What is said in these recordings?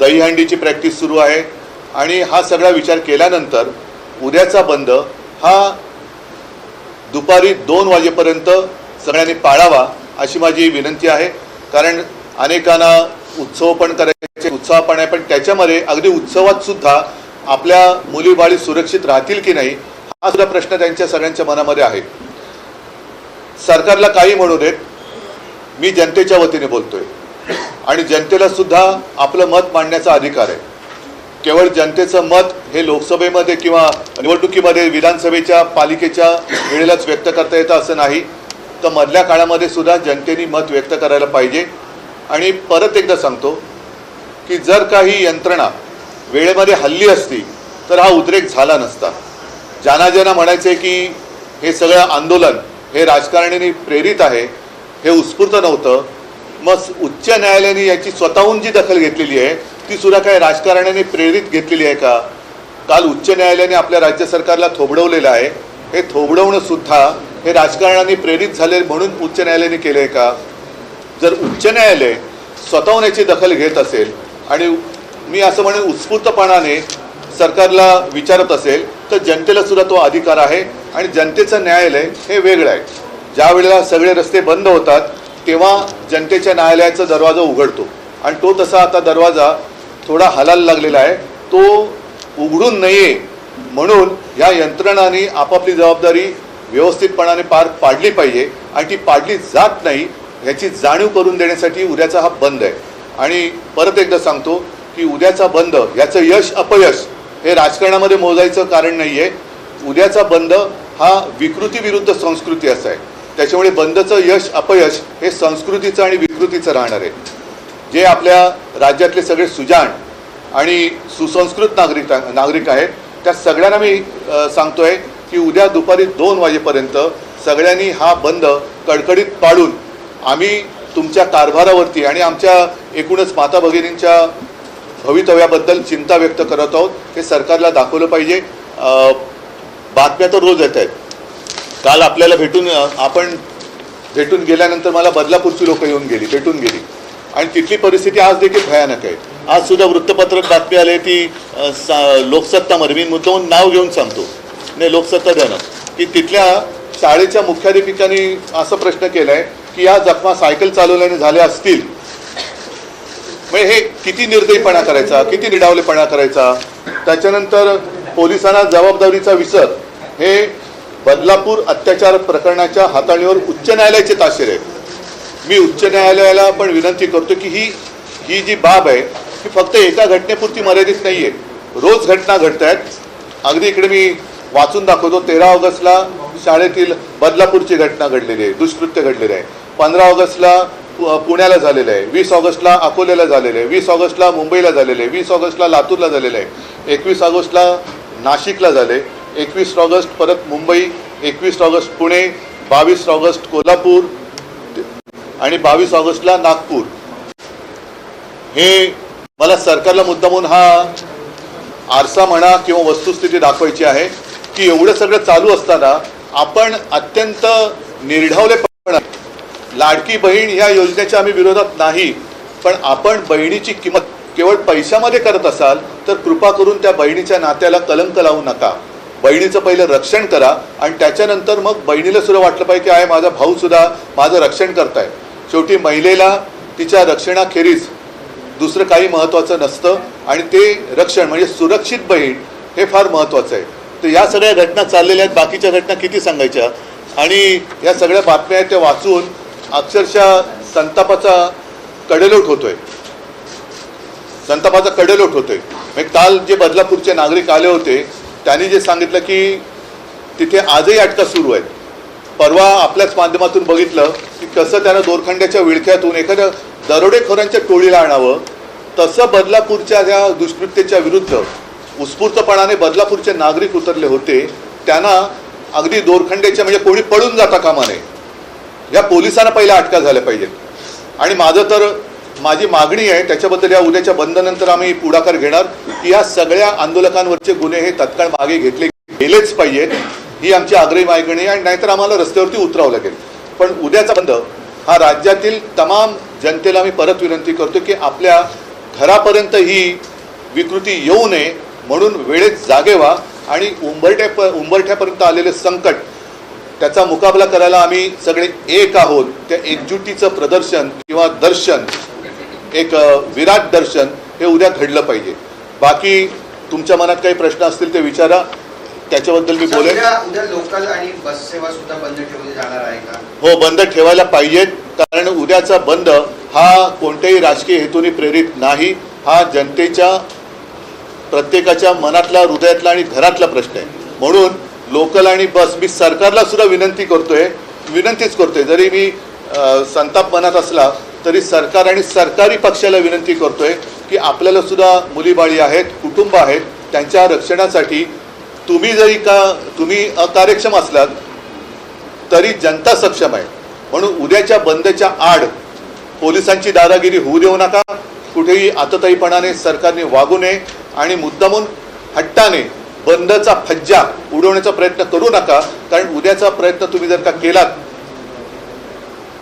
दहीहंडीची practice सुरू आहे. आणि हा सगळा विचार केल्यानंतर उद्याचा बंद हा दुपारी दोन वाजेपर्यंत सगळ्यांनी पाळावा अशी माझी विनंती आहे. कारण अनेकांना उत्सव पण करायचे उत्साह पण आहे. पण त्याच्यामध्ये अगदी उत्सवात सुद्धा आपल्या मुलीबाळी सुरक्षित राहतील की नाही हा सुद्धा प्रश्न त्यांच्या सगळ्यांच्या मनामध्ये आहे. सरकारला काही म्हणू देत मी जनतेच्या वतीने बोलतोय. आणि जनतेला सुद्धा आपलं मत मांडण्याचा अधिकार आहे. केवळ जनतेचं मत हे लोकसभेमध्ये किंवा निवडणुकीमध्ये विधानसभेच्या पालिकेच्या वेळेलाच व्यक्त करता येतं असं नाही. तर मधल्या काळामध्ये सुद्धा जनतेने मत व्यक्त करायला पाहिजे. आणि परत एकदा सांगतो की जर काही यंत्रणा वेळेमध्ये हल्ली असती तर हा उद्रेक झाला नसता. ज्यांना ज्यांना म्हणायचं आहे की हे सगळं आंदोलन हे राजकारणीने प्रेरित आहे हे उत्स्फूर्त नव्हतं. मग उच्च न्यायालयाने याची स्वतःहून जी दखल घेतलेली आहे ती सुद्धा काय राजकारण्याने प्रेरित घेतलेली आहे का? काल उच्च न्यायालयाने आपल्या राज्य सरकारला थोबडवलेलं आहे. हे थोबडवणं सुद्धा हे राजकारणाने प्रेरित झाले म्हणून उच्च न्यायालयाने केलं आहे का? जर उच्च न्यायालय स्वतःहून याची दखल घेत असेल आणि मी असं म्हणेन उत्स्फूर्तपणाने सरकारला विचारत असेल तर जनतेला सुद्धा तो अधिकार आहे आणि जनतेचं न्यायालय हे वेगळं आहे. ज्या वेळेला सगळे रस्ते बंद होतात तेव्हा जनतेच्या न्यायालयाचा दरवाजा उघडतो. आणि तो तसा आता दरवाजा थोडा हलायला लागलेला आहे. तो उघडून नये म्हणून या यंत्रणाने आपापली जबाबदारी व्यवस्थितपणाने पार पाडली पाहिजे. आणि ती पाडली जात नाही ह्याची जाणीव करून देण्यासाठी उद्याचा हा बंद आहे. आणि परत एकदा सांगतो की उद्याचा बंद याचं यश अपयश हे राजकारणामध्ये मोजायचं कारण नाही आहे उद्याचा बंद हा विकृती विरुद्ध संस्कृती असा आहे. त्याच्यामुळे बंदचं यश अपयश हे संस्कृतीचं आणि विकृतीचं राहणार आहे. जे आपल्या राज्यातले सगळे सुजाण आणि सुसंस्कृत नागरिक नागरिक आहेत त्या सगळ्यांना मी सांगतो सांगतोय की उद्या दुपारी दोन वाजेपर्यंत सगळ्यांनी हा बंद कडकडीत पाडून आम्ही तुमच्या कारभारावरती आणि आमच्या एकूणच माता भगिनींच्या भवितव्याबद्दल चिंता व्यक्त करत आहोत. हे सरकारला दाखवलं पाहिजे. बातम्या तर रोज येत आहेत. काल आपल्याला भेटून आपण भेटून गेल्यानंतर मला बदलापूरची लोक येऊन गेली भेटून गेली. आणि तिथली परिस्थिती आज देखील भयानक आहे. आज सुद्धा वृत्तपत्रात बातमी आली ती सा- लोकसत्तामध्ये मी मुद्दाहून नाव घेऊन सांगतो. नाही लोकसत्ता द्यानं की तिथल्या शाळेच्या मुख्याध्यापिकांनी असा प्रश्न केलाय की या जखमा सायकल चालवल्याने झाल्या असतील. म्हणजे हे किती निर्दयीपणा करायचा किती निडावलेपणा करायचा? त्याच्यानंतर पोलिसांना जबाबदारीचा विसर. हे बदलापूर अत्याचार प्रकरणाच्या हाताळणीवर उच्च न्यायालयाचे ताशेर आहे मी उच्च न्यायालयाला पण विनंती करतो की ही ही जी बाब आहे ही फक्त एका घटनेपुरती मर्यादित नाही आहे रोज घटना घडत आहेत. अगदी इकडे मी वाचून दाखवतो तेरा ऑगस्टला शाळेतील बदलापूरची घटना घडलेली आहे दुष्कृत्य घडलेलं आहे. पंधरा ऑगस्टला पु- पुण्याला झालेलं आहे. वीस ऑगस्टला अकोल्याला झालेलं आहे. वीस ऑगस्टला मुंबईला झालेलं आहे. वीस ऑगस्टला लातूरला झालेलं आहे. एकवीस ऑगस्टला नाशिकला झाले एकवीस ऑगस्ट परत मुंबई एकवीस ऑगस्ट पुणे बावीस ऑगस्ट कोल्हापूर आणि बावीस ऑगस्टला नागपूर. हे मला सरकारला मुद्दामून हा आरसा म्हणा किंवा वस्तुस्थिती दाखवायची आहे की एवढं सगळं चालू असताना आपण अत्यंत निर्ढावलेपणा लाडकी बहीण ह्या योजनेच्या आम्ही विरोधात नाही पण आपण बहिणीची किंमत केवळ पैशामध्ये करत असाल तर कृपा करून त्या बहिणीच्या नात्याला कलंक लावू नका. बहिणीचं पहिलं रक्षण करा आणि त्याच्यानंतर मग बहिणीला सुद्धा वाटलं पाहिजे की आहे माझा भाऊ सुद्धा माझं रक्षण करताय. शेवटी महिलेला तिच्या रक्षणाखेरीज दुसरं काही महत्त्वाचं नसतं आणि ते रक्षण म्हणजे सुरक्षित बहीण हे फार महत्त्वाचं आहे. तर या सगळ्या घटना चाललेल्या आहेत. बाकीच्या घटना किती सांगायच्या? आणि या सगळ्या बातम्या आहेत त्या वाचून अक्षरशः संतापाचा कडेलोट होतोय. संतापाचा कडेलोट होतोय. म्हणजे काल जे बदलापूरचे नागरिक आले होते त्यांनी जे सांगितलं की तिथे आजही अटका सुरू आहेत. परवा आपल्याच माध्यमातून बघितलं की कसं त्यानं दोरखंड्याच्या विळख्यातून एखाद्या दरोडेखोरांच्या टोळीला आणावं तसं बदलापूरच्या त्या दुष्कृत्येच्या विरुद्ध उत्स्फूर्तपणाने बदलापूरचे नागरिक उतरले होते. त्यांना अगदी दोरखंड्याच्या म्हणजे कोणी पळून जाता कामा नये. या पोलिसांना पहिल्या अटका झाल्या पाहिजेत. आणि माझं तर माझी मागणी आहे त्याच्याबद्दल या उद्याच्या बंदनंतर आम्ही पुढाकार घेणार की या सगळ्या आंदोलकांवरचे गुन्हे हे तत्काळ मागे घेतले गेलेच पाहिजेत ही आमची आग्रही मागणी आहे आणि नाहीतर आम्हाला रस्त्यावरती उतरावं लागेल. पण उद्याचा बंद हा राज्यातील तमाम जनतेला मी परत विनंती करतो की आपल्या घरापर्यंत ही विकृती येऊ नये म्हणून वेळेत जागे व्हा आणि उंबरठ्या उंबरठ्यापर्यंत आलेले संकट त्याचा मुकाबला करायला आम्ही सगळे एक आहोत. त्या एकजुटीचं प्रदर्शन किंवा दर्शन एक विराट दर्शन हे उद्या घडलं पाहिजे. बाकी तुमच्या मनात काही प्रश्न असतील ते विचारा. त्याच्याबद्दल मी बोलेन. उद्या उद्या लोकल आणि बस सेवा सुद्धा बंद ठेवली जाणार आहे का? हो बंद ठेवायला पाहिजेत कारण उद्याचा बंद हा कोणत्याही राजकीय हेतूने प्रेरित नाही. हा जनतेच्या प्रत्येकाच्या मनातला हृदयातला आणि घरातला प्रश्न आहे. म्हणून लोकल आणि बस मी सरकारला सुद्धा विनंती करतोय. विनंतीच करतोय. जरी मी संताप मनात असला तरी सरकार आणि सरकारी पक्षाला विनंती करतोय की आपल्याला सुद्धा मुलीबाळी आहेत कुटुंब आहेत त्यांच्या रक्षणासाठी तुम्ही जरी का तुम्ही अकार्यक्षम असलात तरी जनता सक्षम आहे. म्हणून उद्याच्या बंदच्या आड पोलिसांची दादागिरी होऊ देऊ नका. कुठेही आतताईपणाने सरकारने वागू नये आणि मुद्दामून हट्टाने बंदचा फज्जा उडवण्याचा प्रयत्न करू नका. कारण उद्याचा प्रयत्न तुम्ही जर का केलात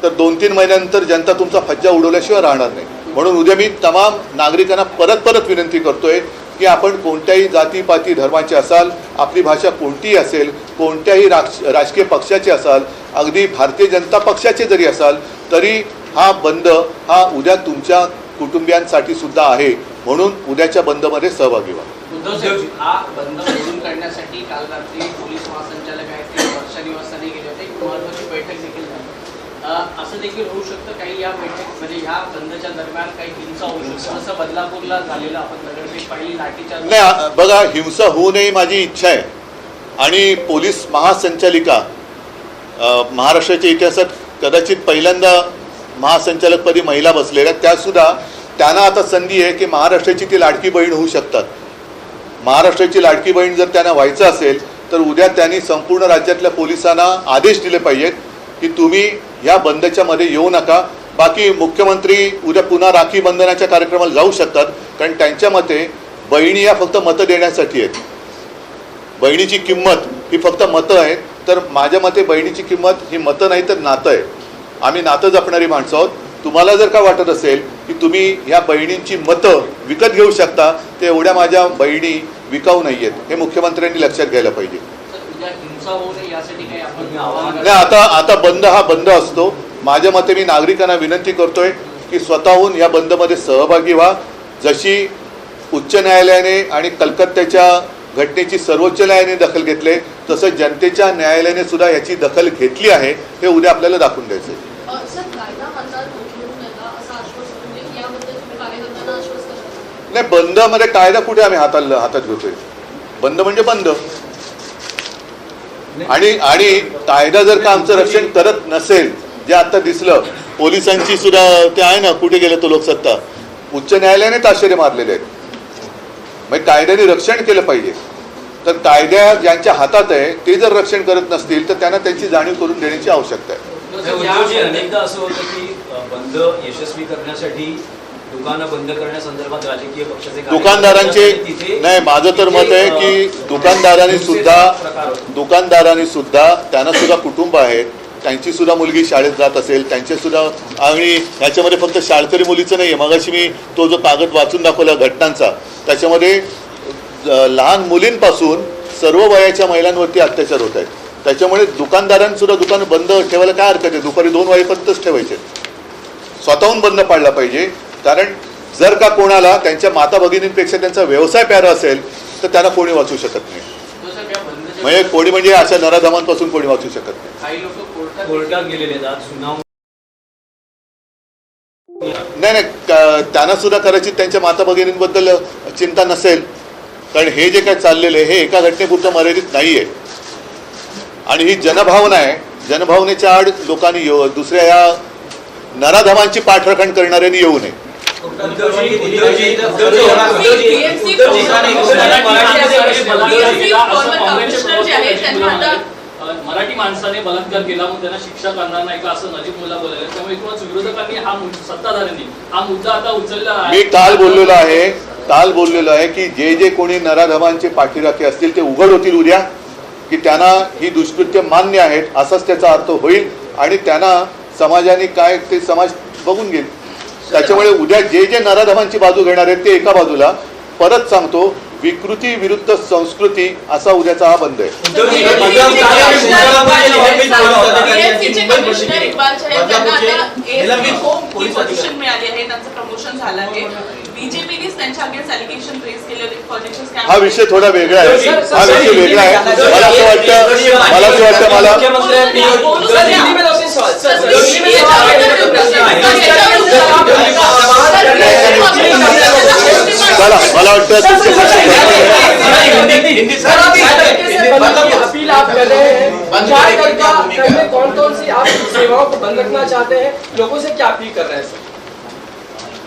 तर दोन तीन महिन्यानंतर जनता तुमचा फज्जा उडवल्याशिवाय राहणार नाही. म्हणून उद्या मी तमाम नागरिकांना परत परत विनंती करतोय की आपण कोणत्याही जातीपाती धर्माचे असाल आपली भाषा कोणतीही असेल कोणत्याही राज राजकीय पक्षाचे असाल अगदी भारतीय जनता पक्षाचे जरी असाल तरी हा बंद हा उद्या तुमच्या कुटुंबियांसाठी सुद्धा आहे. म्हणून उद्याच्या बंदमध्ये सहभागी व्हा उद्धव साहेब हा बंद मोडून काढण्यासाठी काल रात्री पोलीस महासंचालक आहेत ते वर्षा निवासाने गेले होते एक महत्वाची बैठक देखील झाली अं, असं देखील होऊ शकतं काही या बैठक म्हणजे ह्या बंदच्या दरम्यान काही हिंसा होऊ शकतं. असं बदलापूरला झालेलं आपण दगडफेक पाहिली लाठीच्या नाही बघा हिंसा होऊ नये माझी इच्छा आहे. आणि पोलीस महासंचालिका महाराष्ट्राच्या इतिहासात कदाचित पहिल्यांदा महासंचालकपदी महिला बसलेल्या त्यासुद्धा त्यांना आता संधी आहे की महाराष्ट्राची ती लाडकी बहीण होऊ शकतात. महाराष्ट्राची लाडकी बहीण जर त्यांना व्हायचं असेल तर उद्या त्यांनी संपूर्ण राज्यातल्या पोलिसांना आदेश दिले पाहिजेत. की तुम्ही या बंदच्या मध्ये येऊ नका. बाकी मुख्यमंत्री उद्या पुन्हा राखी बंधनाच्या कार्यक्रमाला जाऊ शकतात. कारण त्यांच्या मते बहिणी या फक्त मतं देण्यासाठी आहेत. बहिणीची किंमत ही फक्त मतं आहेत. तर माझ्या मते बहिणीची किंमत ही मतं नाही तर नातं आहे. आम्ही नातं जपणारी माणसं आहोत. तुम्हाला जर का वाटत असेल की तुम्ही ह्या बहिणींची मतं विकत घेऊ शकता ते एवढ्या माझ्या बहिणी विकाऊ नाही आहेत हे मुख्यमंत्र्यांनी लक्षात घ्यायला पाहिजे. तर उद्या हिंसा होऊ नये यासाठी काही आपण आवाहन नाही आता आता बंद हा बंद असतो. माझ्या मते मी नागरिकांना विनंती करतोय की स्वतःहून या बंदमध्ये सहभागी व्हा. जशी उच्च न्यायालयाने आणि कलकत्त्याच्या घटनेची सर्वोच्च न्यायालयाने दखल घेतले तसं जनतेच्या न्यायालयाने सुद्धा याची दखल घेतली आहे हे उद्या आपल्याला दाखवून द्यायचं आहे. अ, सर कायदा हातात घेऊ नका असं आश्वासन म्हणजे नाही बंदमध्ये कायदा कुठे आम्ही हाताला हातात घेतोय? बंद म्हणजे बंद. आणि आणि कायदा जर का आमचं रक्षण करत नसेल जे आता दिसलं पोलिसांची सुद्धा ते आहे ना कुठे गेले तो लोकसत्ता? उच्च न्यायालयाने ताशेरे मारलेले आहेत. म्हणजे कायद्याने रक्षण केलं पाहिजे. तर कायद्या ज्यांच्या हातात आहे ते जर रक्षण करत नसतील तर त्यांना त्यांची जाणीव करून देण्याची आवश्यकता आहे. अनेकदा असं होतं की बंद यशस्वी करण्यासाठी दुकानं बंद करण्यासंदर्भात राजकीय पक्षाचे कार्यकर्ते दुकानदारांचे नाही माझं तर मत आहे की दुकानदारांनी सुद्धा. दुकानदारांनी सुद्धा त्यांना सुद्धा कुटुंब आहेत त्यांची सुद्धा मुलगी शाळेत जात असेल त्यांचे सुद्धा आणि ह्याच्यामध्ये फक्त शाळकरी मुलीचं नाही आहे मगाशी मी तो जो कागद वाचून दाखवला घटनांचा त्याच्यामध्ये लहान मुलींपासून सर्व वयाच्या महिलांवरती अत्याचार होत आहेत. त्याच्यामुळे दुकानदारांसुद्धा दुकान बंद ठेवायला काय हरकत आहे? दुपारी दोन वाजेपर्यंतच ठेवायचे. स्वतःहून बंद पाडला पाहिजे. कारण जर का कोणाला त्यांच्या माता भगिनींपेक्षा त्यांचा व्यवसाय प्यारा असेल तर त्यांना कोणी वाचू शकत नाही. म्हणजे कोणी म्हणजे अशा नराधमांपासून कोणी वाचू शकत नाही. नाही नाही त्यांना सुद्धा कदाचित त्यांच्या माता भगिनींबद्दल चिंता नसेल. कारण हे जे काय चाललेलं आहे हे एका घटनेपुरतं मर्यादित नाही आहे आणि ही जनभावना आहे. जनभावनेच्या आड लोकांनी येऊ दुसऱ्या या नराधमांची पाठराखण करणाऱ्यांनी येऊ नये. मराठी माणसाने बलात्कार केला, मग त्यांना शिक्षा करणार नाही का? असं नजीब मुला बोलायला त्यामुळे एकूणच विरोधकांनी हा सत्ताधाऱ्यांनी हा मुद्दा आता उचलला आहे. मी काल बोललेलो आहे काल बोललेलो आहे की जे जे कोणी नराधमांचे पाठीराखे असतील ते उघड होतील उद्या की त्यांना ही दुष्कृत्य मान्य आहेत असाच त्याचा अर्थ होईल आणि त्यांना समाजाने काय ते समाज बघून घेईल. त्याच्यामुळे उद्या जे जे नराधमांची बाजू घेणार आहेत ते एका बाजूला. परत सांगतो विकृती विरुद्ध संस्कृती असा उद्याचा हा बंद आहे. ही हा विषय थोडा वेगळा आहे. हा विषय वेगळा आहे. मला असं वाटतं मला असं वाटतं मला चला मला वाटतं अपील आप कर रहे हैं। कौन कौन सी आप सेवाओं को बंद रखना चाहते हैं लोगों से क्या अपील कर रहे हैं सर?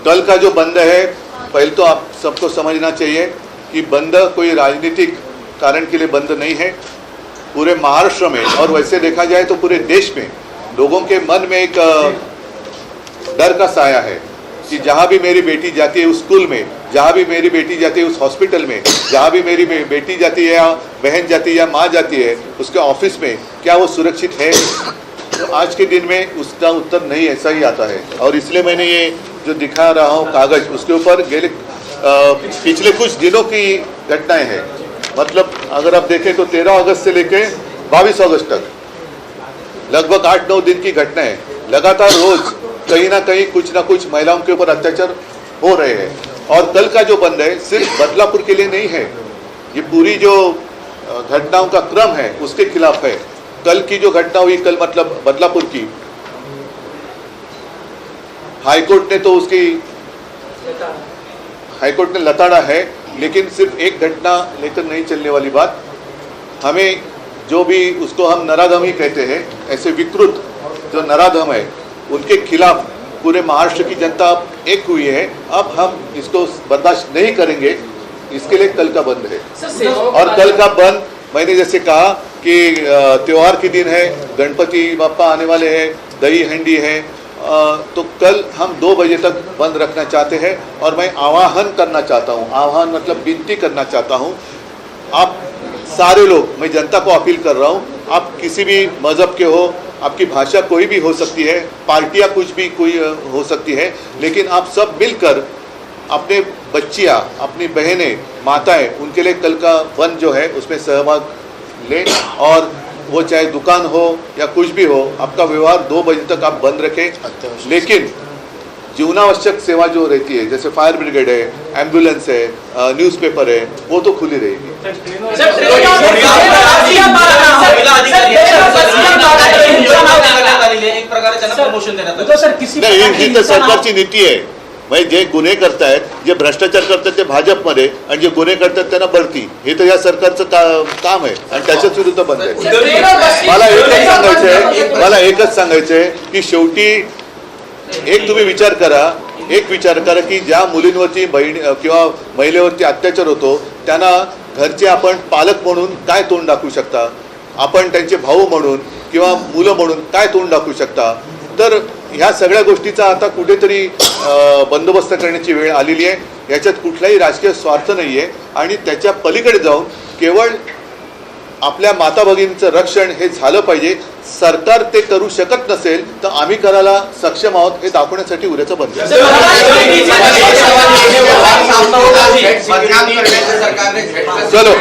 कल का जो बंद है पहले तो आप सबको समझना चाहिए कि बंद कोई राजनीतिक कारण के लिए बंद नहीं है। पूरे महाराष्ट्र में और वैसे देखा जाए तो पूरे देश में लोगों के मन में एक डर का साया है कि जहाँ भी मेरी बेटी जाती है उस स्कूल में, जहाँ भी मेरी बेटी जाती है उस हॉस्पिटल में, जहाँ भी मेरी बेटी जाती है या बहन जाती है या माँ जाती है उसके ऑफ़िस में, क्या वो सुरक्षित है? तो आज के दिन में उसका उत्तर नहीं, ऐसा ही आता है। और इसलिए मैंने ये जो दिखा रहा हूँ कागज़, उसके ऊपर गेले पिछले कुछ दिनों की घटनाएँ हैं। मतलब अगर आप देखें तो तेरह अगस्त से लेकर बाईस अगस्त तक लगभग आठ नौ दिन की घटना है। लगातार रोज कहीं ना कहीं कुछ ना कुछ महिलाओं के ऊपर अत्याचार हो रहे हैं। और कल का जो बंद है, सिर्फ़ बदलापुर के लिए नहीं है। ये पूरी जो घटनाओं का क्रम है, उसके खिलाफ है। कल की जो घटना हुई, कल मतलब बदलापुर की, हाईकोर्ट ने तो उसकी, हाईकोर्ट ने लताड़ा है, लेकिन सिर्फ़ एक घटना लेकर नहीं चलने वाली बात। हमें जो भी उसको हम नराधम ही कहते हैं ऐसे विकृत जो नराधम है उनके खिलाफ पूरे महाराष्ट्र की जनता अब एक हुई है अब हम इसको बर्दाश्त नहीं करेंगे। इसके लिए कल का बंद है। और कल का बंद मैंने जैसे कहा कि त्यौहार के दिन है गणपति बापा आने वाले हैं दही हंडी है तो कल हम दो बजे तक बंद रखना चाहते हैं और मैं आवाहन करना चाहता हूँ आह्वान मतलब विनती करना चाहता हूँ। आप सारे लोग मैं जनता को अपील कर रहा हूँ आप किसी भी मज़हब के हो आपकी भाषा कोई भी हो सकती है पार्टियाँ कुछ भी कोई हो सकती है लेकिन आप सब मिलकर अपने बच्चियाँ अपनी बहनें माताएँ उनके लिए कल का वन जो है उसमें सहभाग लें और वो चाहे दुकान हो या कुछ भी हो आपका व्यवहार दो बजे तक आप बंद रखें लेकिन जीवनावश्यक सेवा जो रहती है जैसे फायर ब्रिगेड है एम्बुलेंस है न्यूज़पेपर है वो तो खुली रहेगी। एक प्रकारे त्यांना प्रमोशन देण्यात आलं. सर किसी नाही प्रकार ही- की तर हो- सरकारची नीती आहे म्हणजे जे गुन्हे करतायत जे भ्रष्टाचार करतात ते भाजपमध्ये आणि जे गुन्हे करतात त्यांना बढती हे तर या सरकारचं का- काम आहे. आणि त्याच्याच विरुद्ध बंद आहे. मला एकच सांगायचं आहे मला एकच सांगायचं आहे की शेवटी एक तुम्ही विचार करा एक विचार करा की ज्या मुलींवरती बहिणी किंवा महिलेवरती अत्याचार होतो त्यांना घरचे आपण पालक म्हणून काय तोंड दाखवू शकता? आपण त्यांचे भाऊ म्हणून किंवा मुलं म्हणून काय तोंड दाखवू शकता? तर ह्या सगळ्या गोष्टीचा आता कुठेतरी बंदोबस्त करण्याची वेळ आलेली आहे. याच्यात कुठलाही राजकीय स्वार्थ नाही आहे आणि त्याच्या पलीकडे जाऊन केवळ आपल्या माता भगिनीचं रक्षण हे झालं पाहिजे. सरकार ते करू शकत नसेल तर आम्ही करायला सक्षम आहोत हे दाखवण्यासाठी उद्याचं बंद चलो.